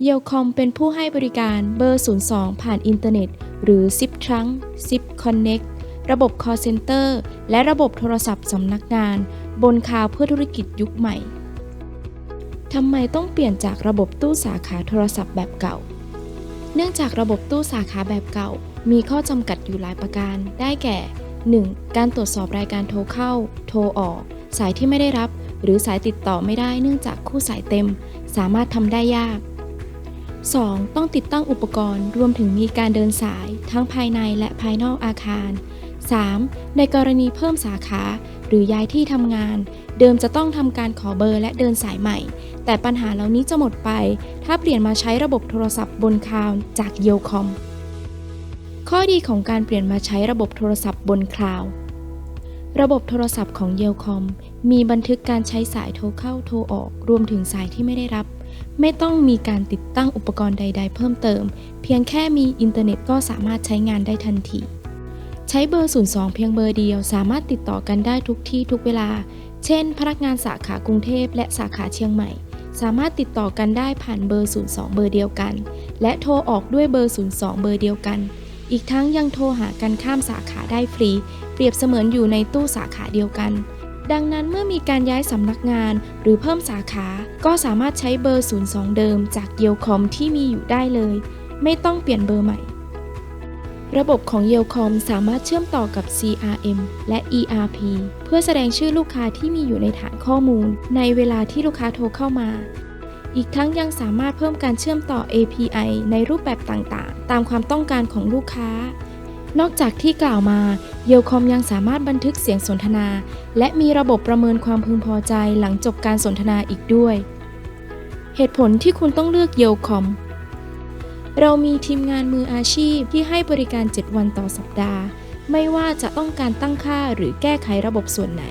เยลคอมเป็นผู้ให้บริการเบอร์ 02 ผ่านอินเทอร์เน็ต หรือ SIP Trunk SIP Connect ระบบ Call Center และระบบโทรศัพท์สำนักงาน บนคลาวเพื่อธุรกิจยุคใหม่ ทำไมต้องเปลี่ยนจากระบบตู้สาขาโทรศัพท์แบบเก่า เนื่องจากระบบตู้สาขาแบบเก่า มีข้อจำกัดอยู่หลายประการ ได้แก่ 1. การตรวจสอบรายการโทรเข้า โทรออก สายที่ไม่ได้รับ หรือสายติดต่อไม่ได้เนื่องจากคู่สายเต็ม สามารถทำได้ยาก 2. ต้องติดตั้งอุปกรณ์รวมถึงมีการเดินสายทั้งภายในและภายนอกอาคาร 3. ในกรณีเพิ่มสาขาหรือย้ายที่ทำงาน เดิมจะต้องทำการขอเบอร์และเดินสายใหม่ แต่ปัญหาเหล่านี้จะหมดไป ถ้าเปลี่ยนมาใช้ระบบโทรศัพท์บนคลาวด์จากเยลคอมข้อดีของการเปลี่ยนมาใช้ระบบโทรศัพท์บนคลาวด์ระบบโทรศัพท์ของเยลคอมมีบันทึกการใช้สายโทรเข้าโทรออก รวมถึงสายที่ไม่ได้รับ ไม่ต้องมีการติดตั้งอุปกรณ์ใด ๆ เพิ่มเติม เพียงแค่มีอินเทอร์เน็ตก็สามารถใช้งานได้ทันที ใช้เบอร์ 02 เพียงเบอร์เดียว สามารถติดต่อกันได้ทุกที่ทุกเวลา เช่น พนักงานสาขากรุงเทพและสาขาเชียงใหม่ สามารถติดต่อกันได้ผ่านเบอร์ 02 เบอร์เดียวกัน และโทรออกด้วยเบอร์ 02 เบอร์เดียวกัน อีกทั้งยังโทรหากันข้ามสาขาได้ฟรี เปรียบเสมือนอยู่ในตู้สาขาเดียวกัน ดังนั้นเมื่อมีการย้ายสำนักงานหรือเพิ่มสาขา ก็สามารถใช้เบอร์ 02 เดิมจากเยลคอมที่มีอยู่ได้เลย ไม่ต้องเปลี่ยนเบอร์ใหม่ ระบบของเยลคอมสามารถเชื่อมต่อกับ CRM และ ERP เพื่อแสดงชื่อลูกค้าที่มีอยู่ในฐานข้อมูล ในเวลาที่ลูกค้าโทรเข้ามา อีกทั้งยังสามารถเพิ่มการเชื่อมต่อ API ในรูปแบบต่างๆ ตามความต้องการของลูกค้า นอกจากที่กล่าวมาเยลคอมยังสามารถบันทึกเสียงสนทนา และมีระบบประเมินความพึงพอใจหลังจบการสนทนาอีกด้วย เหตุผลที่คุณต้องเลือกเยลคอมเรามีทีมงานมืออาชีพที่ให้บริการ 7 วันต่อสัปดาห์ ไม่ว่าจะต้องการตั้งค่าหรือแก้ไขระบบส่วนไหน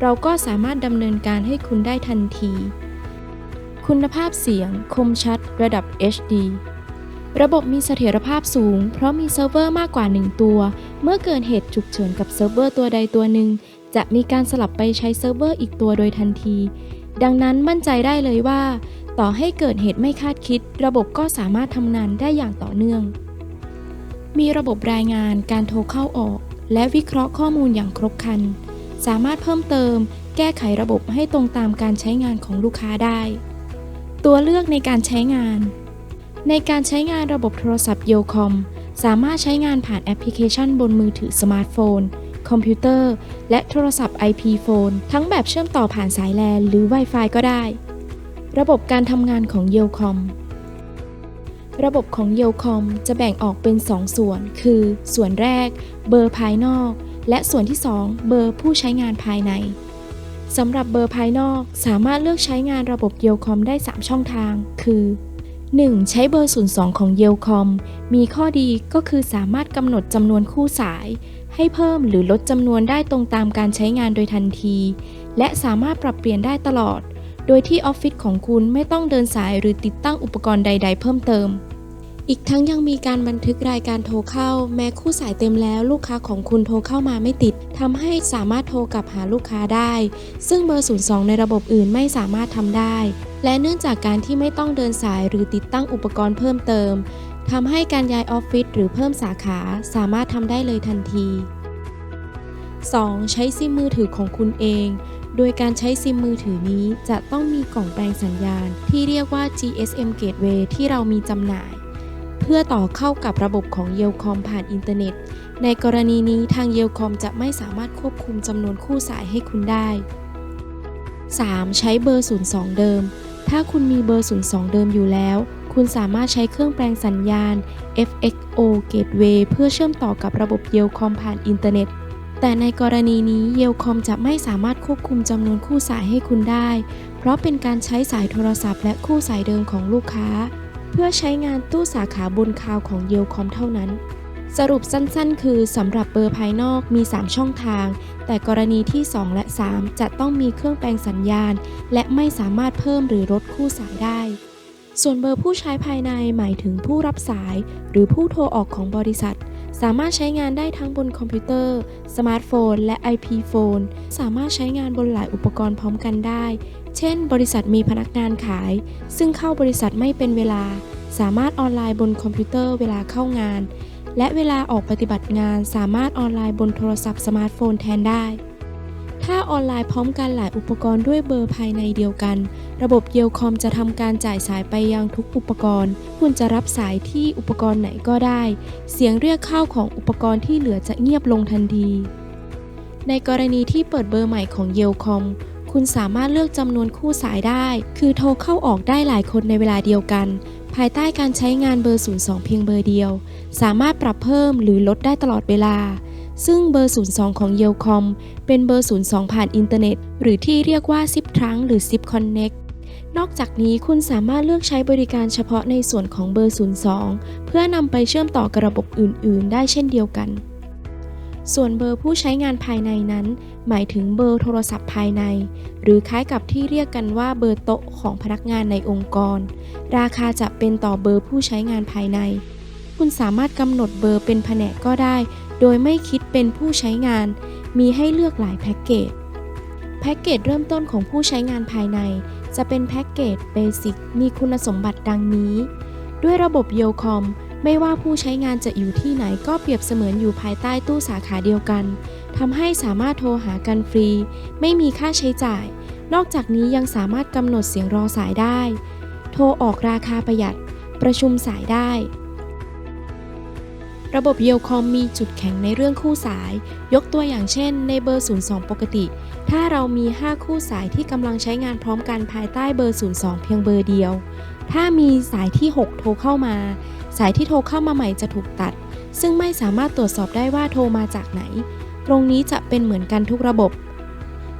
เราก็สามารถดำเนินการให้คุณได้ทันที คุณภาพเสียงคมชัดระดับ HD ระบบมีเสถียรภาพสูง เพราะมีเซิร์ฟเวอร์มากกว่า 1 ตัว เมื่อเกิดเหตุฉุกเฉินกับเซิร์ฟเวอร์ตัวใดตัวหนึ่ง จะมีการสลับไปใช้เซิร์ฟเวอร์อีกตัวโดยทันที ดังนั้นมั่นใจได้เลยว่า ต่อให้เกิดเหตุไม่คาดคิด ระบบก็สามารถทำงานได้อย่างต่อเนื่อง มีระบบรายงานการโทรเข้าออก และวิเคราะห์ข้อมูลอย่างครบครัน สามารถเพิ่มเติม แก้ไขระบบให้ตรงตามการใช้งานของลูกค้าได้ ตัวเลือกในการใช้งาน ในการใช้งานระบบโทรศัพท์เยคอมสามารถใช้งานผ่านแอปพลิเคชันบนมือถือสมาร์ทโฟน คอมพิวเตอร์ และโทรศัพท์ IP โฟนทั้งแบบเชื่อมต่อผ่านสายแลนหรือ Wi-Fi ก็ได้ ระบบการทำงานของเยคอมระบบของเยลคอมจะแบ่งออกเป็น 2 ส่วน คือ ส่วนแรก เบอร์ภายนอก และส่วนที่ 2 เบอร์ผู้ใช้งานภายใน สำหรับเบอร์ภายนอกสามารถเลือกใช้งานระบบเยลคอมได้ 3 ช่องทาง คือ 1. ใช้เบอร์ 02 ของเยลคอมมีข้อดีก็คือสามารถกำหนดจำนวนคู่สาย ให้เพิ่มหรือลดจำนวนได้ตรงตามการใช้งานโดยทันที และสามารถปรับเปลี่ยนได้ตลอด โดยที่ออฟฟิศของคุณไม่ต้องเดินสายหรือติดตั้งอุปกรณ์ใด ๆ เพิ่มเติม อีกทั้งยังมีการบันทึกรายการโทรเข้า แม้คู่สายเต็มแล้วลูกค้าของคุณโทรเข้ามาไม่ติดทำให้สามารถโทรกลับหาลูกค้าได้ ซึ่งเบอร์ 02 ในระบบอื่นไม่สามารถทำได้ และเนื่องจากการที่ไม่ต้องเดินสายหรือติดตั้งอุปกรณ์เพิ่มเติมทำให้การย้ายออฟฟิศหรือเพิ่มสาขาสามารถทำได้เลยทันที 2. ใช้ซิมมือถือของคุณเอง โดยการใช้ซิมมือถือนี้จะต้องมีกล่องแปลงสัญญาณ ที่เรียกว่า GSM Gateway ที่เรามีจำหน่าย เพื่อต่อเข้ากับระบบของเยลคอมผ่านอินเทอร์เน็ต ในกรณีนี้ทางเยลคอมจะไม่สามารถควบคุมจำนวนคู่สายให้คุณได้ 3. ใช้เบอร์ 02 เดิม ถ้าคุณมีเบอร์ 02 เดิมอยู่แล้ว คุณสามารถใช้เครื่องแปลงสัญญาณ FXO Gateway เพื่อเชื่อมต่อกับระบบเยลคอมผ่านอินเทอร์เน็ต แต่ในกรณีนี้เยลคอมจะไม่สามารถควบคุมจำนวนคู่สายให้คุณได้ เพราะเป็นการใช้สายโทรศัพท์และคู่สายเดิมของลูกค้า เพื่อใช้งานตู้สาขาบนคาวของเยลคอมเท่านั้น สรุปสั้นๆ คือสำหรับเบอร์ภายนอกมี 3 ช่องทาง แต่กรณีที่ 2 และ 3 จะต้องมีเครื่องแปลงสัญญาณ และไม่สามารถเพิ่มหรือลดคู่สายได้ ส่วนเบอร์ผู้ใช้ภายในหมายถึงผู้รับสาย หรือผู้โทรออกของบริษัท สามารถใช้งานได้ทั้งบนคอมพิวเตอร์ สมาร์ทโฟน และ IP โฟน สามารถใช้งานบนหลายอุปกรณ์พร้อมกันได้ เช่น บริษัทมีพนักงานขาย ซึ่งเข้าบริษัทไม่เป็นเวลา สามารถออนไลน์บนคอมพิวเตอร์เวลาเข้างาน และเวลาออกปฏิบัติงานสามารถออนไลน์บนโทรศัพท์สมาร์ทโฟนแทนได้ ถ้าออนไลน์พร้อมกันหลายอุปกรณ์ด้วยเบอร์ภายในเดียวกัน ระบบเยลคอมจะทำการจ่ายสายไปยังทุกอุปกรณ์ คุณจะรับสายที่อุปกรณ์ไหนก็ได้ เสียงเรียกเข้าของอุปกรณ์ที่เหลือจะเงียบลงทันที ในกรณีที่เปิดเบอร์ใหม่ของเยลคอมคุณสามารถเลือกจำนวนคู่สายได้ คือโทรเข้าออกได้หลายคนในเวลาเดียวกัน ภายใต้การใช้งานเบอร์ 02 เพียงเบอร์เดียว สามารถปรับเพิ่มหรือลดได้ตลอดเวลา ซึ่งเบอร์ 02 ของ y e l c o m เป็นเบอร์ 02 ผ่านอินเทอร์เน็ต หรือที่เรียกว่า SIP Trunk หรือ SIP Connect นอกจากนี้คุณสามารถเลือกใช้บริการเฉพาะในส่วนของเบอร์ 02 เพื่อนำไปเชื่อมต่อกับระบบอื่น ๆ ได้เช่นเดียวกัน ส่วนเบอร์ผู้ใช้งานภายในนั้น หมายถึงเบอร์โทรศัพท์ภายใน หรือคล้ายกับที่เรียกกันว่าเบอร์โต๊ะของพนักงานในองค์กร ราคาจะเป็นต่อเบอร์ผู้ใช้งานภายใน คุณสามารถกำหนดเบอร์เป็นแผนกก็ได้ โดยไม่คิดเป็นผู้ใช้งาน มีให้เลือกหลายแพ็กเกจ แพ็กเกจเริ่มต้นของผู้ใช้งานภายใน จะเป็นแพ็กเกจเบสิกมีคุณสมบัติดังนี้ ด้วยระบบโยคอมไม่ว่าผู้ใช้งานจะอยู่ที่ไหนก็เปรียบเสมือนอยู่ภายใต้ตู้สาขาเดียวกันทำให้สามารถโทรหากันฟรี ไม่มีค่าใช้จ่าย นอกจากนี้ยังสามารถกำหนดเสียงรอสายได้ โทรออกราคาประหยัด ประชุมสายได้ ระบบเยลคอมมีจุดแข็งในเรื่องคู่สาย ยกตัวอย่างเช่น ในเบอร์ 02 ปกติ ถ้าเรามี 5 คู่สายที่กำลังใช้งานพร้อมกันภายใต้เบอร์ 02 เพียงเบอร์เดียว ถ้ามีสายที่ 6 โทรเข้ามา สายที่โทรเข้ามาใหม่จะถูกตัด ซึ่งไม่สามารถตรวจสอบได้ว่าโทรมาจากไหน ตรงนี้จะเป็นเหมือนกันทุกระบบ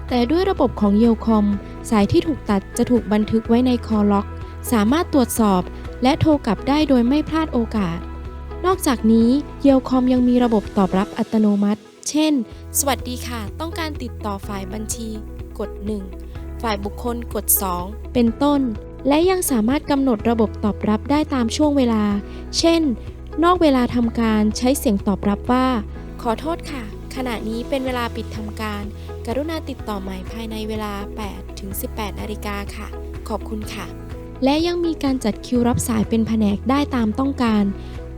แต่ด้วยระบบของเยลคอมสายที่ถูกตัดจะถูกบันทึกไว้ในคอล็อก สามารถตรวจสอบและโทรกลับได้โดยไม่พลาดโอกาส นอกจากนี้เยลคอมยังมีระบบตอบรับอัตโนมัติ เช่น สวัสดีค่ะ ต้องการติดต่อฝ่ายบัญชี กด 1 ฝ่ายบุคคลกด 2 เป็นต้น และยังสามารถกำหนดระบบตอบรับได้ตามช่วงเวลา เช่น นอกเวลาทำการใช้เสียงตอบรับว่า ขอโทษค่ะ ขณะนี้เป็นเวลาปิดทำการ กรุณาติดต่อใหม่ภายในเวลา 8 ถึง 18 นาฬิกาค่ะ ขอบคุณค่ะและยังมีการจัดคิวรับสายเป็นแผนกได้ตามต้องการ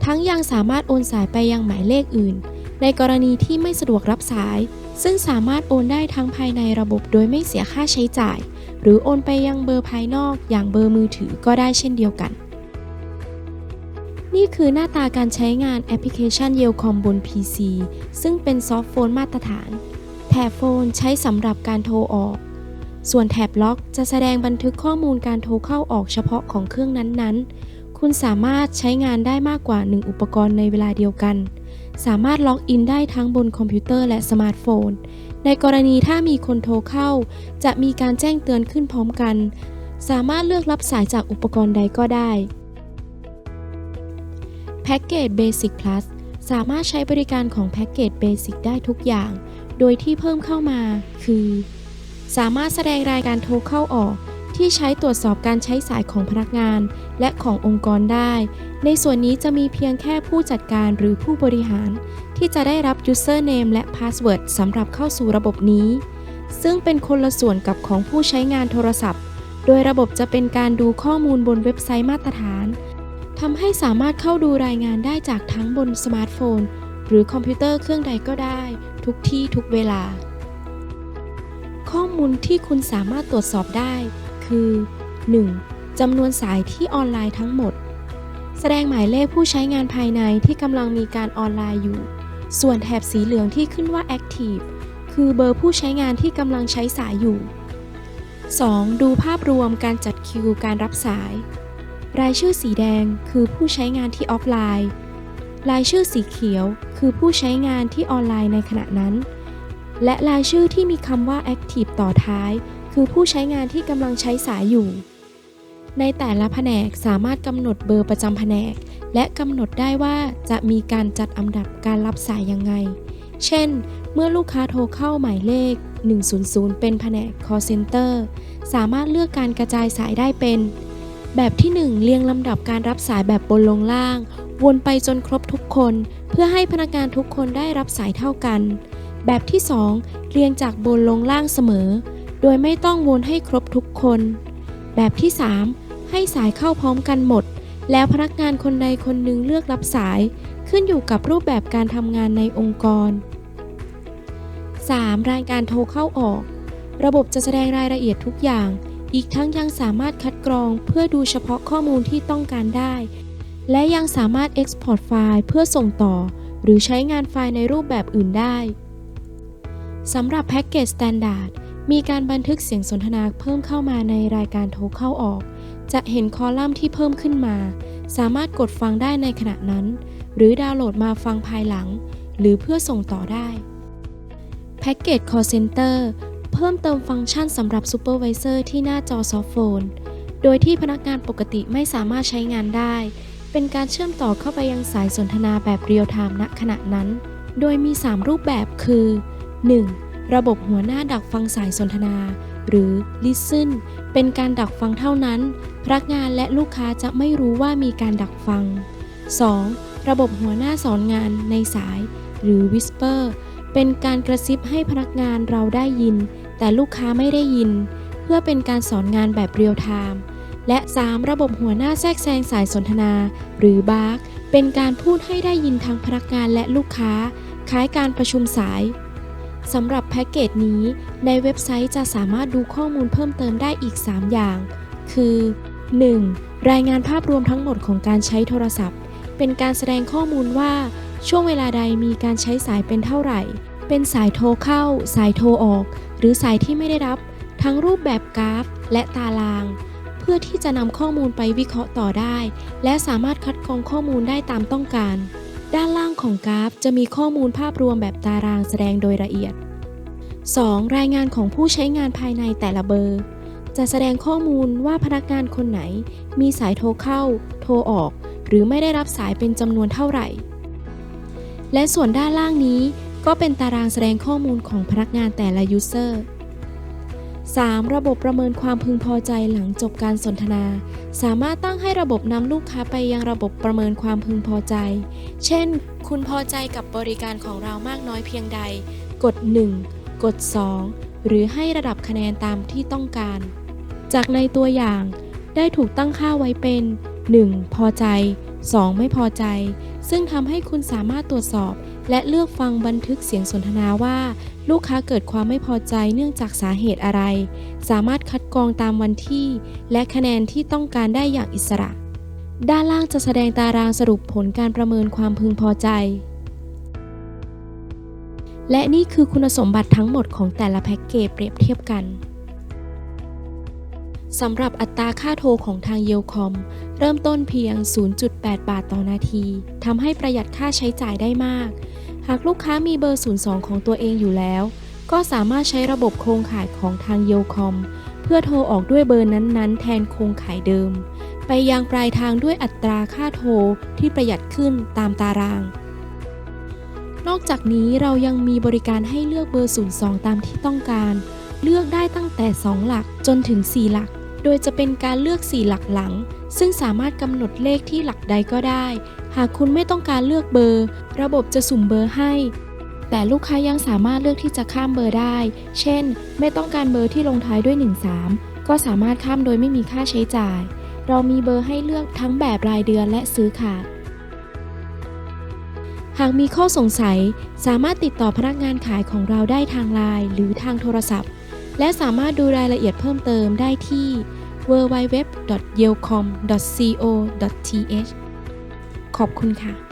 ทั้งยังสามารถโอนสายไปยังหมายเลขอื่น ในกรณีที่ไม่สะดวกรับสาย ซึ่งสามารถโอนได้ทั้งภายในระบบโดยไม่เสียค่าใช้จ่าย หรือโอนไปยังเบอร์ภายนอกอย่างเบอร์มือถือก็ได้เช่นเดียวกัน นี่คือหน้าตาการใช้งานแอปพลิเคชัน y e l c o m บน PC ซึ่งเป็นซอฟต์โฟนมาตรฐาน แถบโฟนใช้สำหรับการโทรออกส่วนแถบล็อกจะแสดงบันทึกข้อมูลการโทรเข้าออกเฉพาะของเครื่องนั้นๆ คุณสามารถใช้งานได้มากกว่า 1 อุปกรณ์ในเวลาเดียวกัน สามารถล็อกอินได้ทั้งบนคอมพิวเตอร์และสมาร์ทโฟน ในกรณีถ้ามีคนโทรเข้า จะมีการแจ้งเตือนขึ้นพร้อมกัน สามารถเลือกรับสายจากอุปกรณ์ใดก็ได้แพ็กเกจ Basic Plus สามารถใช้บริการของแพ็กเกจ Basic ได้ทุกอย่าง โดยที่เพิ่มเข้ามาคือ สามารถแสดงรายการโทรเข้าออก ที่ใช้ตรวจสอบการใช้สายของพนักงาน และขององค์กรได้ ในส่วนนี้จะมีเพียงแค่ผู้จัดการหรือผู้บริหาร ที่จะได้รับ username และ password สำหรับเข้าสู่ระบบนี้ ซึ่งเป็นคนละส่วนกับของผู้ใช้งานโทรศัพท์ โดยระบบจะเป็นการดูข้อมูลบนเว็บไซต์มาตรฐานทำให้สามารถเข้าดูรายงานได้จากทั้งบนสมาร์ทโฟน หรือคอมพิวเตอร์เครื่องใดก็ได้ ทุกที่ทุกเวลา ข้อมูลที่คุณสามารถตรวจสอบได้ คือ 1. จำนวนสายที่ออนไลน์ทั้งหมด แสดงหมายเลขผู้ใช้งานภายในที่กำลังมีการออนไลน์อยู่ ส่วนแถบสีเหลืองที่ขึ้นว่า Active คือเบอร์ผู้ใช้งานที่กำลังใช้สายอยู่ 2. ดูภาพรวมการจัดคิวการรับสาย รายชื่อสีแดงคือผู้ใช้งานที่ออฟไลน์ รายชื่อสีเขียวคือผู้ใช้งานที่ออนไลน์ในขณะนั้น และรายชื่อที่มีคำว่า Active ต่อท้าย คือผู้ใช้งานที่กำลังใช้สายอยู่ ในแต่ละแผนกสามารถกำหนดเบอร์ประจำแผนก และกำหนดได้ว่าจะมีการจัดอันดับการรับสายยังไง เช่น เมื่อลูกค้าโทรเข้าหมายเลข 100 เป็นแผนก call center สามารถเลือกการกระจายสายได้เป็น แบบที่ 1 เรียงลำดับการรับสายแบบบนลงล่าง วนไปจนครบทุกคน เพื่อให้พนักงานทุกคนได้รับสายเท่ากัน แบบที่ 2 เรียงจากบนลงล่างเสมอ ดยไม่ต้องวนให้ครบทุกคน แบบที่ 3 ให้สายเข้าพร้อมกันหมด แล้วพนักงานคนใดคนหนึ่งเลือกรับสาย ขึ้นอยู่กับรูปแบบการทำงานในองค์กร 3. รายการโทรเข้าออก ระบบจะแสดงรายละเอียดทุกอย่าง อีกทั้งยังสามารถคัดกรองเพื่อดูเฉพาะข้อมูลที่ต้องการได้ และยังสามารถ Export ไฟล์เพื่อส่งต่อ หรือใช้งานไฟล์ในรูปแบบอื่นได้สำหรับแพ็กเกจ Standard มีการบันทึกเสียงสนทนาเพิ่มเข้ามาในรายการโทรเข้าออก จะเห็นคอลัมน์ที่เพิ่มขึ้นมา สามารถกดฟังได้ในขณะนั้น หรือดาวน์โหลดมาฟังภายหลัง หรือเพื่อส่งต่อได้แพ็กเกจ Call Center เพิ่มเติมฟังก์ชันสำหรับ Supervisor ที่หน้าจอซอฟต์โฟน โดยที่พนักงานปกติไม่สามารถใช้งานได้ เป็นการเชื่อมต่อเข้าไปยังสายสนทนาแบบเรียลไทม์ณขณะนั้น โดยมี 3 รูปแบบคือ 1. ระบบหัวหน้าดักฟังสายสนทนา หรือ Listen เป็นการดักฟังเท่านั้น พนักงานและลูกค้าจะไม่รู้ว่ามีการดักฟัง 2. ระบบหัวหน้าสอนงานในสาย หรือ Whisper เป็นการกระซิบให้พนักงานเราได้ยิน แต่ลูกค้าไม่ได้ยิน เพื่อเป็นการสอนงานแบบเรียลไทม์และ 3. ระบบหัวหน้าแทรกแซงสายสนทนา หรือบาร์กเป็นการพูดให้ได้ยินทั้งพนักงานและลูกค้า คล้ายการประชุมสาย สำหรับแพ็กเกจนี้ ในเว็บไซต์จะสามารถดูข้อมูลเพิ่มเติมได้อีก 3 อย่าง คือ 1. รายงานภาพรวมทั้งหมดของการใช้โทรศัพท์ เป็นการแสดงข้อมูลว่า ช่วงเวลาใดมีการใช้สายเป็นเท่าไหร่ เป็นสายโทรเข้า สายโทรออก หรือสายที่ไม่ได้รับ ทั้งรูปแบบกราฟ และตาราง เพื่อที่จะนำข้อมูลไปวิเคราะห์ต่อได้ และสามารถคัดกรองข้อมูลได้ตามต้องการ ด้านล่างของกราฟจะมีข้อมูลภาพรวมแบบตารางแสดงโดยละเอียด 2. รายงานของผู้ใช้งานภายในแต่ละเบอร์ จะแสดงข้อมูลว่าพนักงานคนไหน มีสายโทรเข้า โทรออก หรือไม่ได้รับสายเป็นจำนวนเท่าไหร่ และส่วนด้านล่างนี้ก็เป็นตารางแสดงข้อมูลของพนักงานแต่ละยูเซอร์ 3. ระบบประเมินความพึงพอใจหลังจบการสนทนา สามารถตั้งให้ระบบนำลูกค้าไปยังระบบประเมินความพึงพอใจ เช่น คุณพอใจกับบริการของเรามากน้อยเพียงใด กด 1 กด 2 หรือให้ระดับคะแนนตามที่ต้องการ จากในตัวอย่าง ได้ถูกตั้งค่าไว้เป็น 1. พอใจ 2. ไม่พอใจ ซึ่งทำให้คุณสามารถตรวจสอบ และเลือกฟังบันทึกเสียงสนทนาว่า ลูกค้าเกิดความไม่พอใจเนื่องจากสาเหตุอะไร สามารถคัดกรองตามวันที่ และคะแนนที่ต้องการได้อย่างอิสระ ด้านล่างจะแสดงตารางสรุปผลการประเมินความพึงพอใจ และนี่คือคุณสมบัติทั้งหมดของแต่ละแพ็กเกจเปรียบเทียบกันสำหรับอัตราค่าโทรของทางเยลคอม เริ่มต้นเพียง 0.8 บาทต่อนาที ทำให้ประหยัดค่าใช้จ่ายได้มาก หากลูกค้ามีเบอร์ 02 ของตัวเองอยู่แล้ว ก็สามารถใช้ระบบโครงข่ายของทางเยคอมเพื่อโทรออกด้วยเบอร์นั้นๆ แทนโครงข่ายเดิม ไปยังปลายทางด้วยอัตราค่าโทรที่ประหยัดขึ้นตามตาราง นอกจากนี้เรายังมีบริการให้เลือกเบอร์ 02 ตามที่ต้องการ เลือกได้ตั้งแต่ 2 หลักจนถึง 4 หลัก โดยจะเป็นการเลือก 4 หลักหลัง ซึ่งสามารถกำหนดเลขที่หลักใดก็ได้ หากคุณไม่ต้องการเลือกเบอร์ ระบบจะสุ่มเบอร์ให้ แต่ลูกค้ายังสามารถเลือกที่จะข้ามเบอร์ได้ เช่น ไม่ต้องการเบอร์ที่ลงท้ายด้วย 13 ก็สามารถข้ามโดยไม่มีค่าใช้จ่าย เรามีเบอร์ให้เลือกทั้งแบบรายเดือนและซื้อขาด หากมีข้อสงสัย สามารถติดต่อพนักงานขายของเราได้ทางไลน์หรือทางโทรศัพท์ และสามารถดูรายละเอียดเพิ่มเติมได้ที่ www.yelcom.co.th ขอบคุณค่ะ